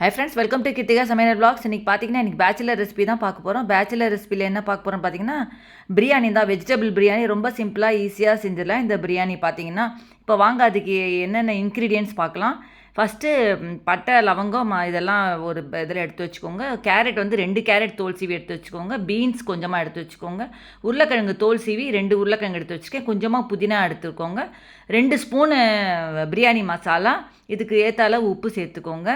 Hi friends welcome to Kiruthika சமையல் blogs இன்றைக்கி பார்த்தீங்கன்னா இன்றைக்கி பேச்சுலர் ரெசிபி தான் பார்க்க போகிறோம் பேச்சுலர் ரெசிபியில் என்ன பார்க்க போகிறோம் பார்த்தீங்கன்னா பிரியாணி தான். வெஜிடபிள் பிரியாணி ரொம்ப சிம்பிளாக ஈஸியாக செஞ்சிடலாம். இந்த பிரியாணி பார்த்தீங்கன்னா இப்போ வாங்க அதுக்கு என்னென்ன இன்க்ரீடியன்ஸ் பார்க்கலாம். ஃபஸ்ட்டு பட்டை லவங்கம் இதெல்லாம் ஒரு இதில் எடுத்து வச்சுக்கோங்க. கேரட் வந்து ரெண்டு கேரட் தோல் சீவி எடுத்து வச்சுக்கோங்க. பீன்ஸ் கொஞ்சமாக எடுத்து வச்சுக்கோங்க. உருளைக்கிழங்கு தோல் சீவி ரெண்டு உருளைக்கிழங்கு எடுத்து வச்சுக்கேன். கொஞ்சமாக புதினா எடுத்துக்கோங்க. ரெண்டு ஸ்பூனு பிரியாணி மசாலா இதுக்கு ஏற்றால உப்பு சேர்த்துக்கோங்க.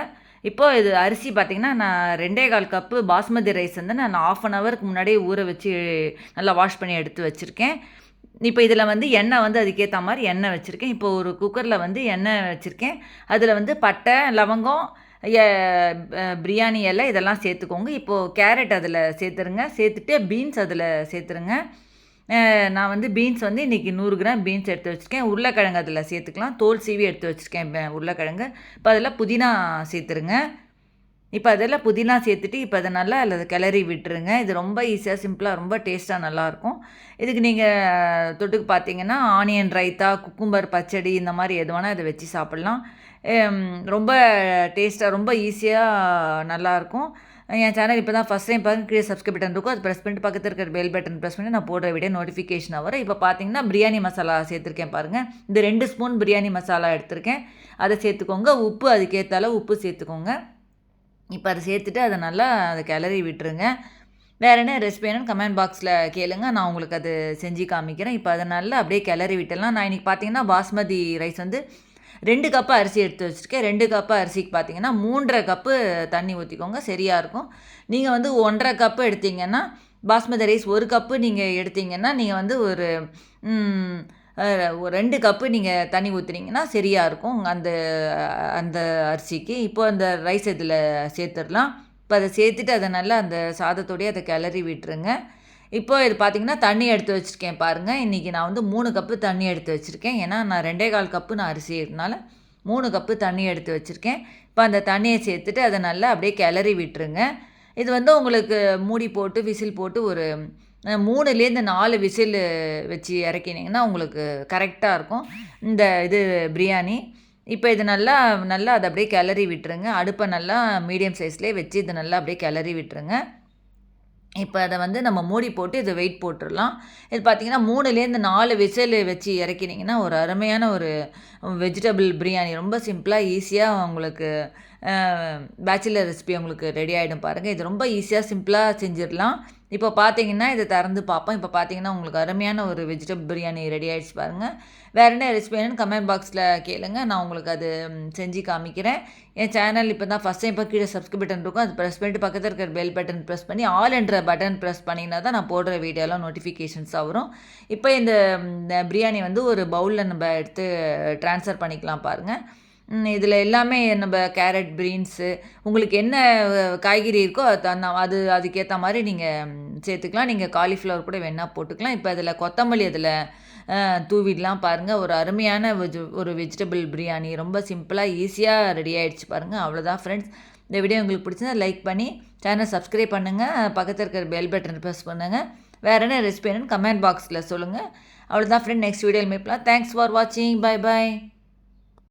இப்போது இது அரிசி பார்த்திங்கன்னா நான் ரெண்டே கால் கப்பு பாஸ்மதி ரைஸ் வந்து நான் ஆஃப் அன் ஹவருக்கு முன்னாடியே ஊற வச்சு நல்லா வாஷ் பண்ணி எடுத்து வச்சுருக்கேன். இப்போ இதில் வந்து எண்ணெய் வந்து அதுக்கேற்ற மாதிரி எண்ணெய் வச்சுருக்கேன். இப்போ ஒரு குக்கரில் வந்து எண்ணெய் வச்சுருக்கேன். அதில் வந்து பட்டை லவங்கம் பிரியாணி இலை இதெல்லாம் சேர்த்துக்கோங்க. இப்போது கேரட் அதில் சேர்த்துருங்க. சேர்த்துட்டு பீன்ஸ் அதில் சேர்த்துருங்க. நான் வந்து பீன்ஸ் வந்து இன்றைக்கி நூறு கிராம் பீன்ஸ் எடுத்து வச்சுருக்கேன். உருளைக்கிழங்கு அதில் சேர்த்துக்கலாம். தோல் சீவி எடுத்து வச்சுருக்கேன் உருளைக்கிழங்கு. இப்போ அதில் புதினா சேர்த்துருங்க. இப்போ அதெல்லாம் புதினா சேர்த்துட்டு இப்போ அதை நல்லா அதில் கிளறி விட்டுருங்க. இது ரொம்ப ஈஸியாக சிம்பிளாக ரொம்ப டேஸ்ட்டாக நல்லாயிருக்கும் இதுக்கு நீங்கள் தொட்டுக்கு பார்த்தீங்கன்னா ஆனியன் ரைத்தா குக்கும்பர் பச்சடி இந்த மாதிரி எது வேணால் இதை வச்சு சாப்பிட்லாம். ரொம்ப டேஸ்ட்டாக ரொம்ப ஈஸியாக நல்லாயிருக்கும் என் சேனல் இப்போ தான் ஃபஸ்ட் டைம் பார்க்க கீழே சப்ஸ்கிரைப் பட்டன் இருக்கும். அது ப்ரெஸ் பண்ணிட்டு பக்கத்தில் இருக்கிற பெல் பட்டன் ப்ரெஸ் பண்ணி நான் போடுற வீடியோ நோட்டிஃபிகேஷன் வரும். இப்போ பார்த்தீங்கன்னா பிரியாணி மசாலா சேர்த்துருக்கேன் பாருங்கள் இந்த ரெண்டு ஸ்பூன் பிரியாணி மசாலா எடுத்திருக்கேன். அதை சேர்த்துக்கோங்க. உப்பு அதுக்கேற்ற அளவு உப்பு சேர்த்துக்கோங்க. இப்போ அதை சேர்த்துட்டு அதை நல்லா அதை கிளறி விட்டுருங்க. வேறு என்ன ரெசிபி என்னன்னு கமெண்ட் பாக்ஸில் கேளுங்க. நான் உங்களுக்கு அது செஞ்சு காமிக்கிறேன். இப்போ அதை நல்லா அப்படியே கிளறி விட்டுடலாம். நான் இன்றைக்கி பார்த்தீங்கன்னா பாஸ்மதி ரைஸ் வந்து ரெண்டு கப்பு அரிசி எடுத்து வச்சுருக்கேன். ரெண்டு கப்பு அரிசிக்கு பார்த்தீங்கன்னா மூன்றரை கப்பு தண்ணி ஊற்றிக்கோங்க சரியாக இருக்கும். நீங்கள் வந்து ஒன்றரை கப்பு எடுத்தீங்கன்னா பாஸ்மதி ரைஸ் ஒரு கப்பு நீங்கள் எடுத்தீங்கன்னா நீங்கள் வந்து ஒரு ஒரு ரெண்டு கப்பு நீங்கள் தண்ணி ஊற்றுனீங்கன்னா சரியாக இருக்கும். அந்த அந்த அரிசிக்கு. இப்போ அந்த ரைஸ் இதில் சேர்த்துடலாம். இப்போ அதை சேர்த்துட்டு அதை நல்லா அந்த சாதத்தோடய அதை கிளறி விட்டுருங்க. இப்போ இது பார்த்தீங்கன்னா தண்ணி எடுத்து வச்சுருக்கேன் பாருங்கள் இன்றைக்கி நான் வந்து மூணு கப்பு தண்ணி எடுத்து வச்சுருக்கேன். ஏன்னா நான் ரெண்டே கால் கப்பு நான் அரிசி எடுத்தனால மூணு கப்பு தண்ணி எடுத்து வச்சுருக்கேன். இப்போ அந்த தண்ணியை சேர்த்துட்டு அதை நல்லா அப்படியே கிளறி விட்டுருங்க. இது வந்து உங்களுக்கு மூடி போட்டு விசில் போட்டு ஒரு மூணுலேருந்து நாலு விசில் வச்சு இறக்கினீங்கன்னா உங்களுக்கு கரெக்டாக இருக்கும். இந்த இது பிரியாணி. இப்போ இது நல்லா நல்லா அதை அப்படியே கிளறி விட்டுருங்க. அடுப்பை நல்லா மீடியம் சைஸ்லேயே வச்சு இது நல்லா அப்படியே கிளறி விட்டுருங்க. இப்போ அதை வந்து நம்ம மூடி போட்டு இதை வெயிட் போட்டுடலாம். இது பார்த்தீங்கன்னா மூணுலேருந்து நாலு விசில் வச்சு இறக்கினீங்கன்னா ஒரு அருமையான ஒரு வெஜிடபிள் பிரியாணி. ரொம்ப சிம்பிளாக ஈஸியாக உங்களுக்கு பேச்சுலர் ரெசிபி உங்களுக்கு ரெடி ஆகிடும் பாருங்கள் இது ரொம்ப ஈஸியாக சிம்பிளாக செஞ்சிடலாம். இப்போ பார்த்தீங்கன்னா இதை திறந்து பார்ப்போம். இப்போ பார்த்தீங்கன்னா உங்களுக்கு அருமையான ஒரு வெஜிடபிள் பிரியாணி ரெடி ஆகிடுச்சு பாருங்கள் வேறு என்ன ரெசிபி வேணும்னு கமெண்ட் பாக்ஸில் கேளுங்க. நான் உங்களுக்கு அது செஞ்சு காமிக்கிறேன். என் சேனல் இப்போ தான் ஃபஸ்ட் டைம் இப்போ கீழே சப்ஸ்கிரைப் பட்டன் இருக்கும். அது ப்ரெஸ் பண்ணிட்டு பக்கத்தில் இருக்கிற பெல் பட்டன் ப்ரெஸ் பண்ணி ஆல் என்ற பட்டன் ப்ரெஸ் பண்ணிங்கன்னா தான் நான் போடுற வீடியோலாம் நோட்டிஃபிகேஷன்ஸாக வரும். இப்போ இந்த இந்த பிரியாணி வந்து ஒரு பவுலில் நம்ம எடுத்து ட்ரான்ஸ்ஃபர் பண்ணிக்கலாம் பாருங்கள் இதில் எல்லாமே நம்ம கேரட் பீன்ஸு உங்களுக்கு என்ன காய்கறி இருக்கோ அது அது அதுக்கேற்ற மாதிரி நீங்கள் சேர்த்துக்கலாம். நீங்கள் காலிஃப்ளவர் கூட வேணால் போட்டுக்கலாம். இப்போ அதில் கொத்தமல்லி அதில் தூவிடலாம் பாருங்கள் ஒரு அருமையான வெஜ் ஒரு வெஜிடபிள் பிரியாணி. ரொம்ப சிம்பிளாக ஈஸியாக ரெடி ஆகிடுச்சு பாருங்கள் அவ்வளோதான் ஃப்ரெண்ட்ஸ் இந்த வீடியோ உங்களுக்கு பிடிச்சிருந்தா லைக் பண்ணி சேனல் சப்ஸ்கிரைப் பண்ணுங்கள் பக்கத்தில் இருக்கிற பெல் பட்டன் ப்ரெஸ் பண்ணுங்கள் வேறு என்ன ரெசிபி என்னன்னு கமெண்ட் பாக்ஸில் சொல்லுங்கள் அவ்வளோதான் ஃப்ரெண்ட் நெக்ஸ்ட் வீடியோ மீட்லாம் தேங்க்ஸ் ஃபார் வாட்சிங் பை பாய்